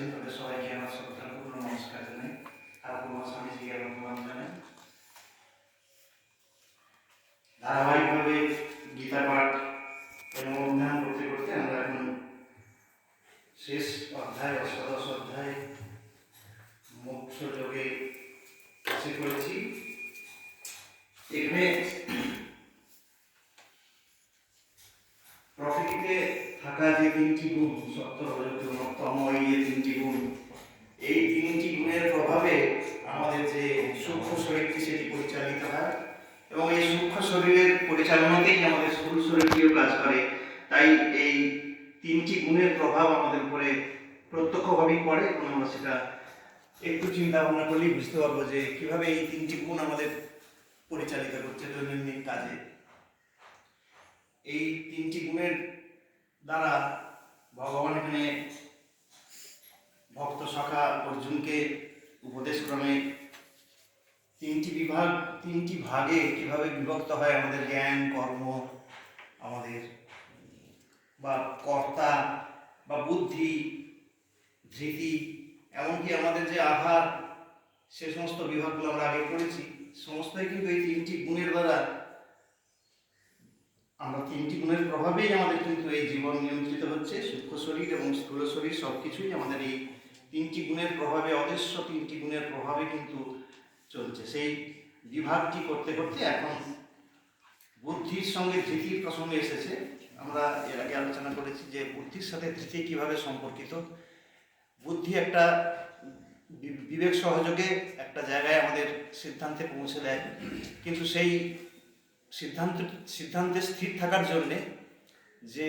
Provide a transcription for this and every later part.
আছেন, তাদের সবাইকে আমার শ্রদ্ধাপূর্ণ নমস্কার জানাই। ঠাকুর স্বামীজিকে আমার প্রণাম জানাই। ধারাবাহিকভাবে গীতা পাঠ এবং অধ্যয়ন করতে করতে আমরা এখন শেষ অধ্যায়, অষ্টাদশ অধ্যায়, মোক্ষ যোগে এসে করেছি এখানে প্রকৃতিতে থাকা যে তিনটি গুণ সত্য রজত তম এই যে তিনটি গুণ। এই তিনটি গুণের প্রভাবে আমাদের যে সূক্ষ্ম শরীরটি সেটি পরিচালিত হয় এবং এই সূক্ষ্ম শরীরের পরিচালনাতেই আমাদের স্থূল শরীরটিও কাজ করে। তাই এই তিনটি গুণের প্রভাব আমাদের উপরে প্রত্যক্ষভাবেই পড়ে এবং আমরা সেটা একটু চিন্তা ভাবনা করলেই বুঝতে পারব যে কীভাবে এই তিনটি গুণ আমাদের পরিচালিত করছে দৈনন্দিন কাজে। এই তিনটি গুণের দ্বারা ভগবান এখানে ভক্ত সখা অর্জুনকে উপদেশ ক্রমে তিনটি বিভাগ, তিনটি ভাগে কীভাবে বিভক্ত হয় আমাদের জ্ঞান, কর্ম, আমাদের, বা কর্তা, বা বুদ্ধি, ধৃতি, এমনকি আমাদের যে আহার সে সমস্ত বিভাগগুলো আমরা আগে পড়েছি। সমস্তই কিন্তু এই তিনটি গুণের দ্বারা আমরা তিনটি গুণের প্রভাবেই আমাদের কিন্তু এই জীবন নিয়ন্ত্রিত হচ্ছে, সূক্ষ্ম শরীর এবং স্থূল শরীর সব কিছুই আমাদের এই তিনটি গুণের প্রভাবে, অদৃশ্য তিনটি গুণের প্রভাবে কিন্তু চলছে। সেই বিভাগটি করতে করতে এখন বুদ্ধির সঙ্গে ধৃতির প্রসঙ্গে এসেছে। আমরা এর আগে আলোচনা করেছি যে বুদ্ধির সাথে ধৃতি কীভাবে সম্পর্কিত। বুদ্ধি একটা বিবেক সহযোগে একটা জায়গায় আমাদের সিদ্ধান্তে পৌঁছে দেয়। কিন্তু সেই সিদ্ধান্ত, সিদ্ধান্তে স্থির থাকার জন্যে যে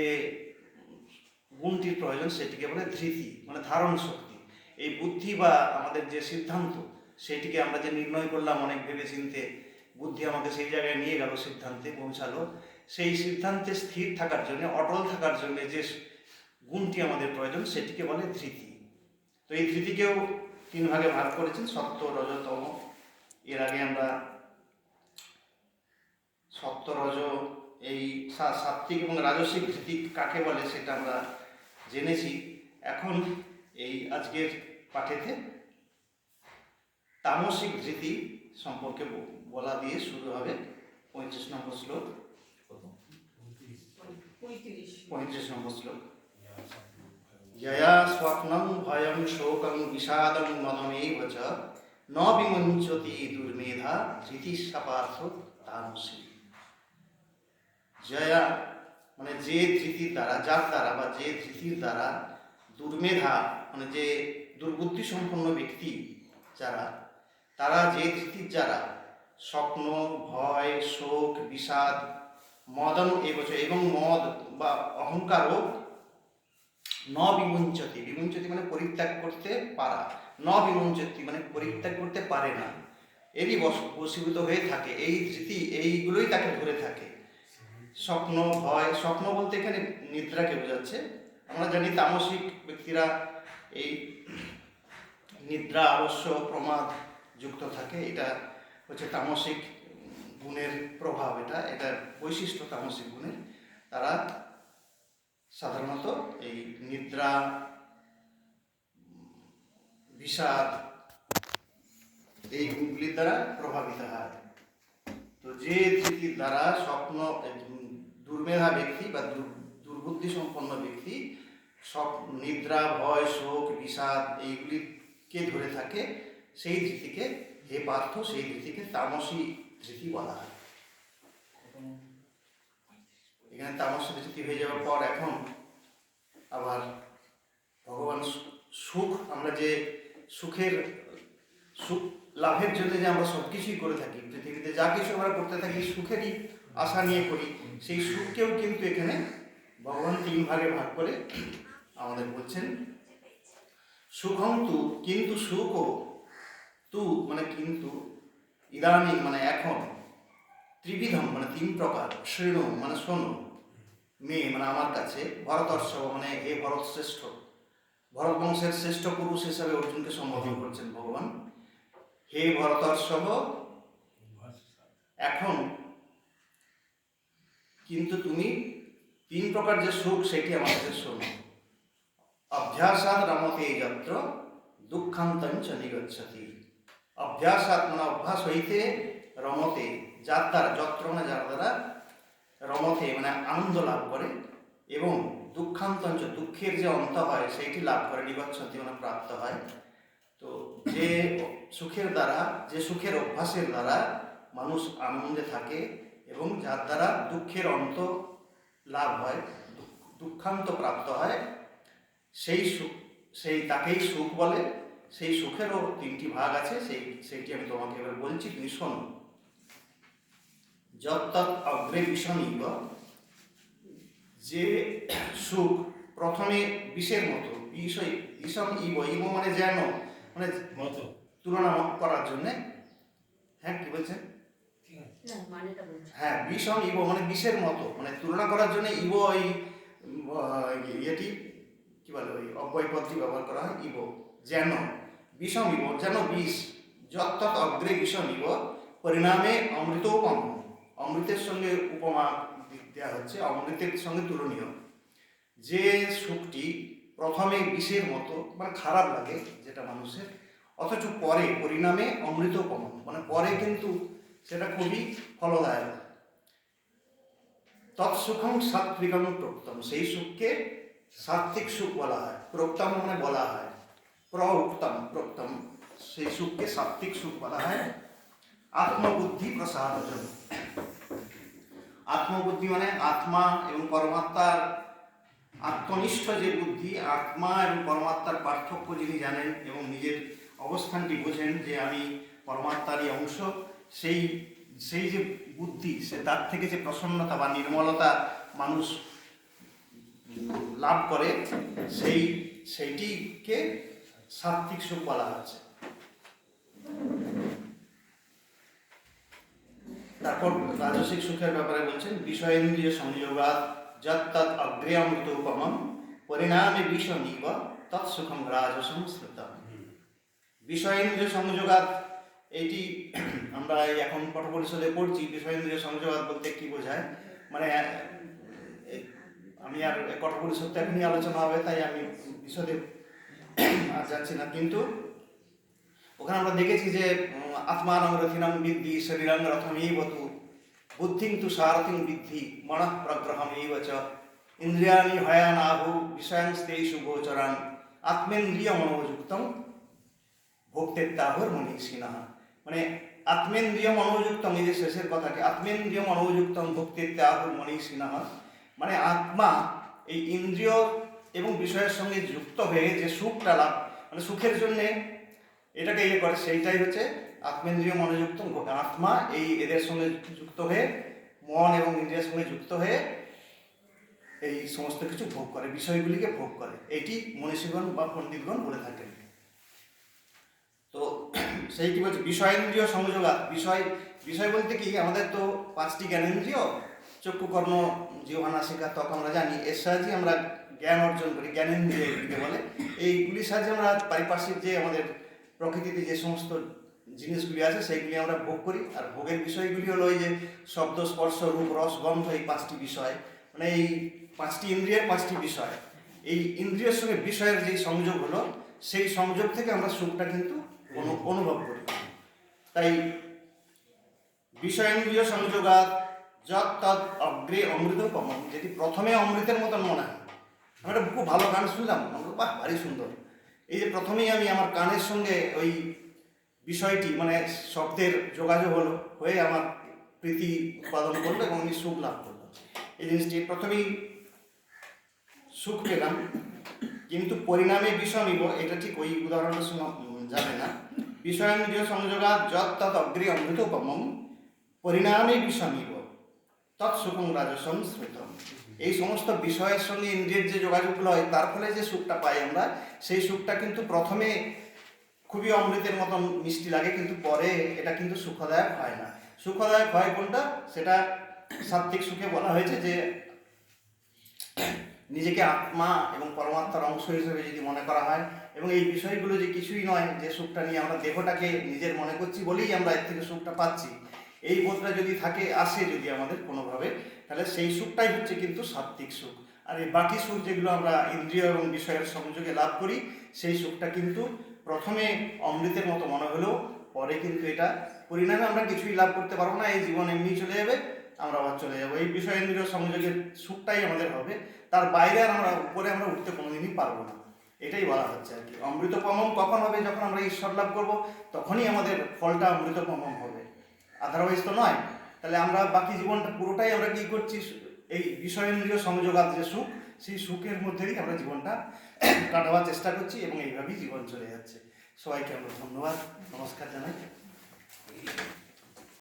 গুণটির প্রয়োজন সেটিকে বলে ধৃতি মানে ধারণ শক্তি। এই বুদ্ধি বা আমাদের যে সিদ্ধান্ত, সেটিকে আমরা যে নির্ণয় করলাম অনেক ভেবে চিনতে বুদ্ধি আমাকে সেই জায়গায় নিয়ে গেল সিদ্ধান্তে পৌঁছালো। সেই সিদ্ধান্তে স্থির থাকার জন্য, অটল থাকার জন্য যে গুণটি আমাদের প্রয়োজন, সেটিকে বলে ধৃতি। তো এই ধৃতিকেও তিন ভাগে ভাগ করেছেন সত্য রজতম। এর আগে আমরা রজ এই সা- সাত্ত্বিক এবং রাজস্বিক ধৃতি কাকে বলে সেটা আমরা জেনেছি। এখন এই আজকের পাঠেতে তামসিক ধৃতি সম্পর্কে বলা দিয়ে শুরু হবে। পঁয়ত্রিশ নম্বর শ্লোক। পঁয়ত্রিশ নম্বর শ্লোক। জয়া স্বপ্নং ভয়ং শোকং বিষাদং মদমেব চ। ন বিমঞ্চতি দুর্মেধা ধৃতিস্বাপার্থ তামসী জয়া মানে যে ধৃতির দ্বারা, যার দ্বারা বা যে ধৃতির দ্বারা দুর্মেধা মানে যে দুর্বুদ্ধি সম্পন্ন ব্যক্তি যারা, তারা যে ধৃতির যারা, স্বপ্ন, ভয়, শোক, বিষাদ মদন এবছর এবং মদ বা অহংকারও ন বিমুঞ্চতি বিমুঞ্চতি মানে পরিত্যাগ করতে পারা ন বিমুঞ্চতি মানে পরিত্যাগ করতে পারে না। এরই বশীভূত হয়ে থাকে, এই স্মৃতি এইগুলোই তাকে ধরে থাকে। স্বপ্ন ভয় স্বপ্ন বলতে এখানে নিদ্রাকে বোঝাচ্ছে? আমরা জানি তামসিক ব্যক্তিরা এই নিদ্রা, আলস্য, প্রমাদ যুক্ত থাকে। এটা হচ্ছে তামসিক গুণের প্রভাব। এটা এটা বৈশিষ্ট্য তামসিক গুণের। তারা সাধারণত এই নিদ্রা, বিষাদ, এই গুণগুলির দ্বারা প্রভাবিত হয়। তো যে ধৃতির দ্বারা স্বপ্ন দুর্মেধা ব্যক্তি বা দুর- দুর্বুদ্ধি সম্পন্ন ব্যক্তি, সব নিদ্রা, ভয়, শোক, বিষাদ, এইগুলিকে ধরে থাকে, সেই ধৃতিকে হে পার্থ, সেই ধৃতিকে তামসী ধৃতি বলা হয়। এখানে তামসী ধৃতি হয়ে যাওয়ার পর এখন আবার ভগবান সুখ, আমরা যে সুখের সুখ লাভের জন্য যে আমরা সব কিছুই করে থাকি, পৃথিবীতে যা কিছু আমরা করতে থাকি, সুখেরই আশা নিয়ে করি। সেই সুখকেও কিন্তু এখানে ভগবান তিন ভাগে ভাগ করে আমাদের বলছেন সুখম তু, কিন্তু সুখ তু মানে কিন্তু ইদানিং মানে এখন, ত্রিবিধম মানে তিন প্রকার, শৃণু মানে শোনো মেয়ে মানে আমার কাছে, ভরতর্ষ মানে হে ভরত শ্রেষ্ঠ। ভরত বংশের শ্রেষ্ঠ পুরুষ হিসাবে অর্জুনকে সম্বোধন করছেন ভগবান। হে ভরতর্ষভ, এখন কিন্তু তুমি তিন প্রকার যে সুখ, সেটি কাছে শোনো। অভ্যাসাৎ রমতে যত্র দুঃখান্তঞ্চ নিগচ্ছতি। অভ্যাসাৎ মানে অভ্যাস হইতে রমতে, যার দ্বারা, যত্র মানে যার দ্বারা রমতে মানে আনন্দ লাভ করে এবং দুঃখান্তঞ্চ দুঃখের যে অন্ত হয় সেইটি লাভ করে, নিগচ্ছতি মানে প্রাপ্ত হয়। তো যে সুখের দ্বারা, যে সুখের অভ্যাসের দ্বারা মানুষ আনন্দে থাকে এবং যার দ্বারা দুঃখের অন্ত লাভ হয় দুঃখান্ত প্রাপ্ত হয় সেই সুখ সেই তাকেই সুখ বলে সেই সুখেরও তিনটি ভাগ আছে সেই সেইটি আমি তোমাকে এবার বলছি তুমি শোনো। যত্তৎ অগ্রে বিষণীব যে সুখ প্রথমে বিষের মতো বিষয় বিষম ইব ইব মানে যেন মানে মতো। তুলনা করার জন্যে হ্যাঁ কি বলছেন? হ্যাঁ বিষম ইব মানে বিষের মতো। মানে তুলনা করার জন্য ইব ওই ইয়েটি, কি বলে ওই, অব্যয় পদটি ব্যবহার করা হয়, ইব। যেন, বিষম ইব, যেন বিষ যত্তৎ অগ্রে বিষম ইব, পরিণামে অমৃতোপম অমৃতের সঙ্গে উপমা দেওয়া হচ্ছে, অমৃতের সঙ্গে তুলনীয়। যে সুখটি প্রথমে বিষের মতো মানে খারাপ লাগে যেটা মানুষের, অথচ পরে পরিণামে অমৃত অমৃতোপম মানে পরে কিন্তু সেটা খুবই ফলদায়ক। তৎসুখম সাত্বিকম প্রোক্তম সেই সুখকে সাত্বিক সুখ বলা হয়। প্রোক্তম মানে বলা হয়। প্রউক্তম প্রোক্তম সেই সুখকে সাত্বিক সুখ বলা হয়। আত্মবুদ্ধি প্রসাদজন আত্মবুদ্ধি মানে আত্মা এবং পরমাত্মার আত্মনিষ্ঠ যে বুদ্ধি, আত্মা এবং পরমাত্মার পার্থক্য যিনি জানেন এবং নিজের অবস্থানটি বোঝেন যে আমি পরমাত্মারই অংশ সেই সেই যে বুদ্ধি সে তার থেকে যে প্রসন্নতা বা নির্মলতা মানুষ লাভ করে সেই সেইটিকে সাত্বিক সুখ বলা হচ্ছে। তারপর রাজসিক সুখের ব্যাপারে বলছেন বিষয়েন্দ্রিয় সংযোগাত যত তৎ অগ্রে অমৃত উপমম পরিণামে বিষ নিব তৎসুখম শ্রুতম বিষয়েন্দ্রিয় সংযোগাত এইটি আমরা এখন পট পরিষদে পড়ছি বিষয়েন্দ্রিয় সংযোগাত বলতে কি বোঝায়? মানে আমি আর কঠ পরিষদটা এখনই আলোচনা হবে, তাই আমি বিশদে আর যাচ্ছি না। কিন্তু ওখানে আমরা দেখেছি যে আত্মানং রথিনং বিদ্ধি শরীরং রথম এই বতু বুদ্ধিং তু সারথিং বিদ্ধি মন প্রগ্রহম এই চ, ইন্দ্রিয়াণি হয়ানাহু বিষয়াংস্তেষু গোচরান আত্মেন্দ্রিয় মনোযুক্তম ভোক্তেত্যাহর মনীষিণা। মানে আত্মেন্দ্রিয় মনোযুক্তম এই যে শেষের কথাকে আত্মেন্দ্রিয় মনোযুক্তম ভোক্তেত্যাহর মনীষিণা মানে আত্মা এই ইন্দ্রিয় এবং বিষয়ের সঙ্গে যুক্ত হয়ে যে সুখটা লাভ মানে সুখের জন্যে এটাকে ইয়ে করে, সেইটাই হচ্ছে আত্মেন্দ্রিয় মনোযুক্ত আত্মা এই এদের সঙ্গে যুক্ত হয়ে, মন এবং ইন্দ্রিয়ের সঙ্গে যুক্ত হয়ে এই সমস্ত কিছু ভোগ করে, বিষয়গুলিকে ভোগ করে। এটি মনীষীগণ বা পণ্ডিতগণ বলে থাকেন। সেই কি বলছে? বিষয়েন্দ্রিয় সংযোগাত বিষয় বিষয় বলতে কি? আমাদের তো পাঁচটি জ্ঞানেন্দ্রিয় চক্ষু কর্ণ জিহ্বা, নাসিকা, ত্বক আমরা জানি। এর সাহায্যে আমরা জ্ঞান অর্জন করি, জ্ঞানেন্দ্রিয় বলে। এইগুলির সাহায্যে আমরা পারিপার্শ্বিক যে আমাদের প্রকৃতিতে যে সমস্ত জিনিসগুলি আছে, সেইগুলি আমরা ভোগ করি। আর ভোগের বিষয়গুলি হলো এই যে শব্দ, স্পর্শ, রূপ, রস, গন্ধ, এই পাঁচটি বিষয়। মানে এই পাঁচটি ইন্দ্রিয়ের পাঁচটি বিষয়। এই ইন্দ্রিয়ের সঙ্গে বিষয়ের যে সংযোগ হলো, সেই সংযোগ থেকে আমরা সুখটা কিন্তু অনুভব করি। তাই বিষয়েন্দ্রিয় সংযোগাত যত তৎ অগ্রে অমৃত কমন যেটি প্রথমে অমৃতের মতন মনে হয়। আমি একটা খুব ভালো গান শুনলাম আমি বললাম, বাহ ভারী সুন্দর। এই যে প্রথমেই আমি আমার কানের সঙ্গে ওই বিষয়টি মানে শব্দের যোগাযোগ হলো হয়ে আমার প্রীতি উৎপাদন করল এবং আমি সুখ লাভ করলাম। এই জিনিসটি প্রথমেই সুখ পেলাম কিন্তু পরিণামে বিষয় নিব এটা ঠিক ওই উদাহরণের উম, যাবে না। বিষয়েন্দ্রিয় সংযোগা যত তৎ অগ্রে অমৃতোপমম পরিণামে বিষয় নিব তৎসুখম রাজসম শ্রুতম এই সমস্ত বিষয়ের সঙ্গে ইন্দ্রিয়ের যে যোগাযোগগুলো হয় তার ফলে যে সুখটা পাই আমরা, সেই সুখটা কিন্তু প্রথমে খুবই অমৃতের মতন মিষ্টি লাগে, কিন্তু পরে এটা কিন্তু সুখদায়ক হয় না। সুখদায়ক হয় কোনটা? সেটা সাত্বিক সুখে বলা হয়েছে যে নিজেকে আত্মা এবং পরমাত্মার অংশ হিসেবে যদি মনে করা হয়, এবং এই বিষয়গুলো যে কিছুই নয়, যে সুখটা নিয়ে আমরা দেহটাকে নিজের মনে করছি বলেই আমরা এর থেকে সুখটা পাচ্ছি, এই বোধটা যদি থাকে, আসে যদি আমাদের কোনোভাবে, তাহলে সেই সুখটাই হচ্ছে কিন্তু সাত্বিক সুখ। আর এই বাকি সুখ যেগুলো আমরা ইন্দ্রিয় এবং বিষয়ের সংযোগে লাভ করি, সেই সুখটা কিন্তু প্রথমে অমৃতের মতো মনে হলেও পরে কিন্তু এটা পরিণামে আমরা কিছুই লাভ করতে পারব না, এই জীবন এমনি চলে যাবে, আমরা আবার চলে যাব। এই বিষয় ইন্দ্রিয় সংযোগের সুখটাই আমাদের হবে। তার বাইরে আর আমরা উপরে আমরা উঠতে কোনোদিনই পারব না। এটাই বলা হচ্ছে আর কি। অমৃতপমম কখন হবে যখন আমরা ঈশ্বর লাভ করব? তখনই আমাদের ফলটা অমৃতপমম হবে। আদারওয়াইজ তো নয়। তাহলে আমরা বাকি জীবনটা পুরোটাই আমরা কি করছি? এই বিষয়েন্দ্রীয় সংযোগাত যে সুখ, সেই সুখের মধ্যেই আমরা জীবনটা কাটাবার চেষ্টা করছি এবং এইভাবেই জীবন চলে যাচ্ছে। সবাইকে আমরা ধন্যবাদ। নমস্কার জানাই।